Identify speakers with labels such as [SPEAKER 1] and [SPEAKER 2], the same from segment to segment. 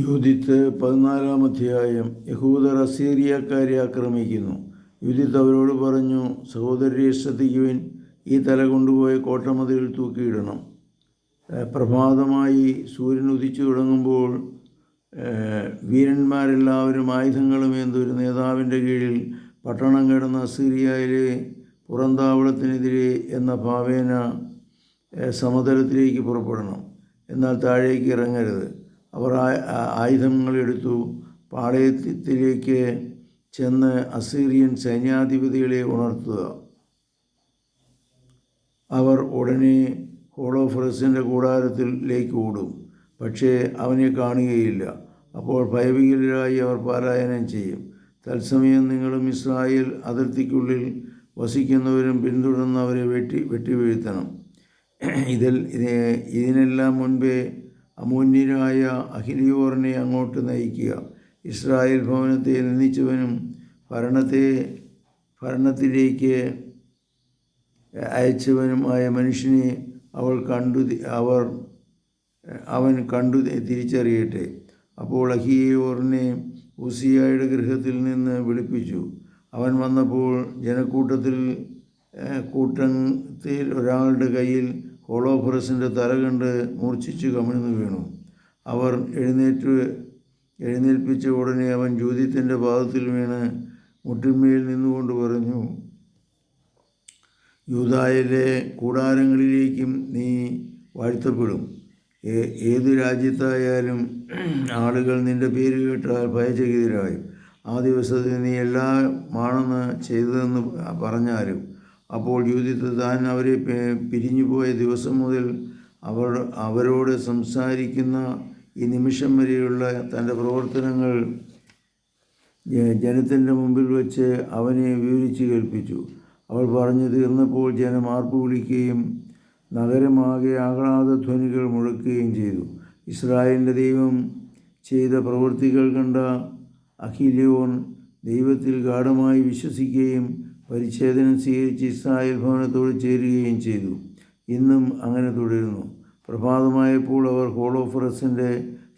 [SPEAKER 1] Judith പതിനാലാം അധ്യായം യഹൂദർ അസീറിയക്കാരെ ആക്രമിക്കുന്നു. യുദ്ധിത്ത് അവരോട് പറഞ്ഞു സഹോദരരെ ശ്രദ്ധിക്കുവിൻ ഈ തല കൊണ്ടുപോയ കോട്ടമതിൽ തൂക്കിയിടണം. പ്രഭാതമായി സൂര്യൻ ഉദിച്ചു തുടങ്ങുമ്പോൾ വീരന്മാരെല്ലാവരും ആയുധങ്ങളും എന്തൊരു നേതാവിന്റെ കീഴിൽ പട്ടണം കിടന്ന അസീറിയയിലെ പുറന്താവളത്തിനെതിരെ എന്ന ഭാവേന സമതലത്തിലേക്ക് പുറപ്പെടണം. എന്നാൽ താഴേക്ക് ഇറങ്ങരുത്. അവർ ആയുധങ്ങൾ എടുത്തു പാളയത്തിലേക്ക് ചെന്ന് അസീറിയൻ സൈന്യാധിപതികളെ ഉണർത്തുക. അവർ ഉടനെ ഹോളോഫറസിന്റെ കൂടാരത്തിലേക്ക് ഓടും പക്ഷേ അവനെ കാണുകയില്ല. അപ്പോൾ ഭയവികരായി അവർ പാരായണം ചെയ്യും. തത്സമയം നിങ്ങളും ഇസ്രായേൽ അതിർത്തിക്കുള്ളിൽ വസിക്കുന്നവരും പിന്തുടർന്നവരെ വെട്ടി വെട്ടിവീഴ്ത്തണം. ഇതിൽ ഇത് ഇതിനെല്ലാം മുൻപേ അമൂന്യരായ അഖിലിയോറിനെ അങ്ങോട്ട് നയിക്കുക. ഇസ്രായേൽ ഭവനത്തെ നിന്ദിച്ചവനും ഭരണത്തെ ഭരണത്തിലേക്ക് അയച്ചവനുമായ മനുഷ്യനെ അവൾ കണ്ടു അവർ അവൻ കണ്ടു തിരിച്ചറിയട്ടെ. അപ്പോൾ അഹിയോറിനെ ഉസിയായുടെ ഗൃഹത്തിൽ നിന്ന് വിളിപ്പിച്ചു. അവൻ വന്നപ്പോൾ ജനക്കൂട്ടത്തിൽ കൂട്ടത്തിൽ ഒരാളുടെ കയ്യിൽ ഹോളോഫറസിന്റെ തല കണ്ട് മൂർച്ഛിച്ച് കമിഴ്ന്നു വീണു. അവർ എഴുന്നേറ്റ് എഴുന്നേൽപ്പിച്ച ഉടനെ അവൻ ജ്യോതിത്തിന്റെ പാദത്തിൽ വീണ് മുട്ടിന്മേൽ നിന്നുകൊണ്ട് പറഞ്ഞു യൂതായിലെ കൂടാരങ്ങളിലേക്കും നീ വാഴ്ത്തപ്പെടും. ഏത് രാജ്യത്തായാലും ആളുകൾ നിന്റെ പേര് കേട്ടാൽ ഭയചകിതരായും ആ ദിവസത്തിൽ നീ എല്ലാമാണെന്ന് ചെയ്തതെന്ന് പറഞ്ഞാലും അപ്പോൾ യൂതിത്ത് താൻ അവരെ പിരിഞ്ഞു പിരിഞ്ഞുപോയ ദിവസം മുതൽ അവർ അവരോട് സംസാരിക്കുന്ന ഈ നിമിഷം വരെയുള്ള തന്റെ പ്രവർത്തനങ്ങൾ ജനത്തിന്റെ മുമ്പിൽ വെച്ച് അവനെ വിവരിച്ച് കേൾപ്പിച്ചു. അവൾ പറഞ്ഞു തീർന്നപ്പോൾ ജനം ആർപ്പ് വിളിക്കുകയും നഗരമാകെ ആഹ്ലാദധ്വനികൾ മുഴക്കുകയും ചെയ്തു. ഇസ്രായേലിന്റെ ദൈവം ചെയ്ത പ്രവൃത്തികൾ കണ്ട അഖിലിയോൻ ദൈവത്തിൽ ഗാഠമായി വിശ്വസിക്കുകയും പരിച്ഛേദനം സ്വീകരിച്ച് ഇസ്രായേൽ ഭവനത്തോട് ചേരുകയും ചെയ്തു. ഇന്നും അങ്ങനെ തുടരുന്നു. പ്രഭാതമായപ്പോൾ അവർ ഹോളോഫറസിന്റെ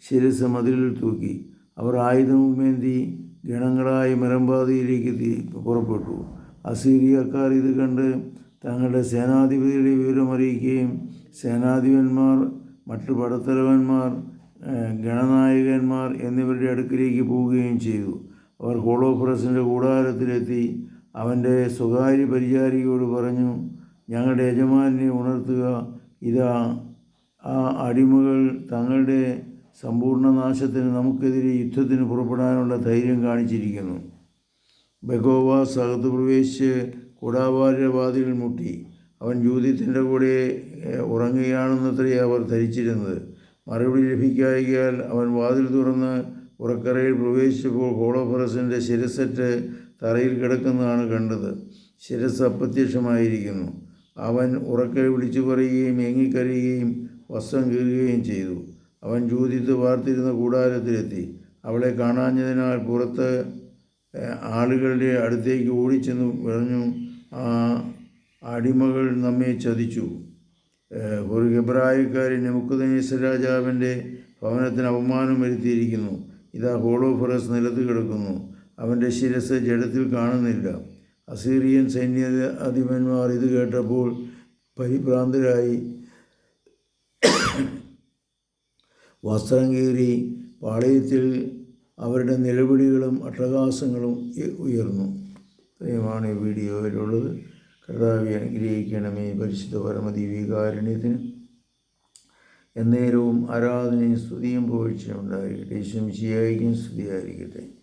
[SPEAKER 1] ശിരസ് മതിലിൽ തൂക്കി. അവർ ആയുധവുമേന്തി ഗണങ്ങളായി മരമ്പാതയിലേക്ക് പുറപ്പെട്ടു. അസീറിയക്കാർ ഇത് കണ്ട് തങ്ങളുടെ സേനാധിപതിയുടെ വിവരം അറിയിക്കുകയും സേനാധിപന്മാർ മറ്റു പടത്തലവന്മാർ ഗണനായകന്മാർ എന്നിവരുടെ അടുക്കിലേക്ക് പോവുകയും ചെയ്തു. അവർ ഹോളോഫറസിന്റെ കൂടാരത്തിലെത്തി അവന്റെ സ്വകാര്യ പരിചാരികയോട് പറഞ്ഞു ഞങ്ങളുടെ യജമാനെ ഉണർത്തുക. ഇതാ ആ അടിമകൾ തങ്ങളുടെ സമ്പൂർണ നാശത്തിന് നമുക്കെതിരെ യുദ്ധത്തിന് പുറപ്പെടാനുള്ള ധൈര്യം കാണിച്ചിരിക്കുന്നു. ബഗോവ സഹത്ത് പ്രവേശിച്ച് കൂടാവാരുടെ മുട്ടി. അവൻ ജൂതിത്തിന്റെ കൂടെ ഉറങ്ങുകയാണെന്നത്രേ അവർ ധരിച്ചിരുന്നത്. മറുപടി ലഭിക്കായികയാൽ അവൻ വാതിൽ തുറന്ന് ഉറക്കറയിൽ പ്രവേശിച്ചപ്പോൾ ഹോളോഫറസിന്റെ ശിരസറ്റ് തറയിൽ കിടക്കുന്നതാണ് കണ്ടത്. ശിരസ് അപ്രത്യക്ഷമായിരിക്കുന്നു. അവൻ ഉറക്കെ വിളിച്ചു പറയുകയും ഏങ്ങിക്കരയുകയും വസ്ത്രം കീറുകയും ചെയ്തു. അവൻ ജൂതിത്ത് വാർത്തിരുന്ന കൂടാരത്തിലെത്തി. അവളെ കാണാഞ്ഞതിനാൽ പുറത്ത് ആളുകളുടെ അടുത്തേക്ക് ഓടിച്ചെന്ന് പറഞ്ഞു ആ അടിമകൾ നമ്മെ ചതിച്ചു. ഒരു ഗബ്രായക്കാരി നെമുക്കുദനേശ്വര രാജാവിന്റെ ഭവനത്തിന് അപമാനം വരുത്തിയിരിക്കുന്നു. ഇതാ ഹോളോഫറസ് നിലത്ത് കിടക്കുന്നു. അവന്റെ ശിരസ് ജഡത്തിൽ കാണുന്നില്ല. അസീറിയൻ സൈന്യ അധിപന്മാർ ഇത് കേട്ടപ്പോൾ പരിഭ്രാന്തരായി. വസ്ത്രം കീറി പാളയത്തിൽ അവരുടെ നിലവിളികളും അട്ടഹാസങ്ങളും ഉയർന്നു. ഇത്രയുമാണ് ഈ വീഡിയോയിലുള്ളത്. കർത്താവെ അനുഗ്രഹിക്കണമേ. പരിശുദ്ധ പരമദീവികാരുണ്യത്തിന് എന്നേരവും ആരാധനയും സ്തുതിയും പോഴ്ചയുണ്ടായിരിക്കട്ടെ ഈശ്വം സ്തുതിയായിരിക്കട്ടെ.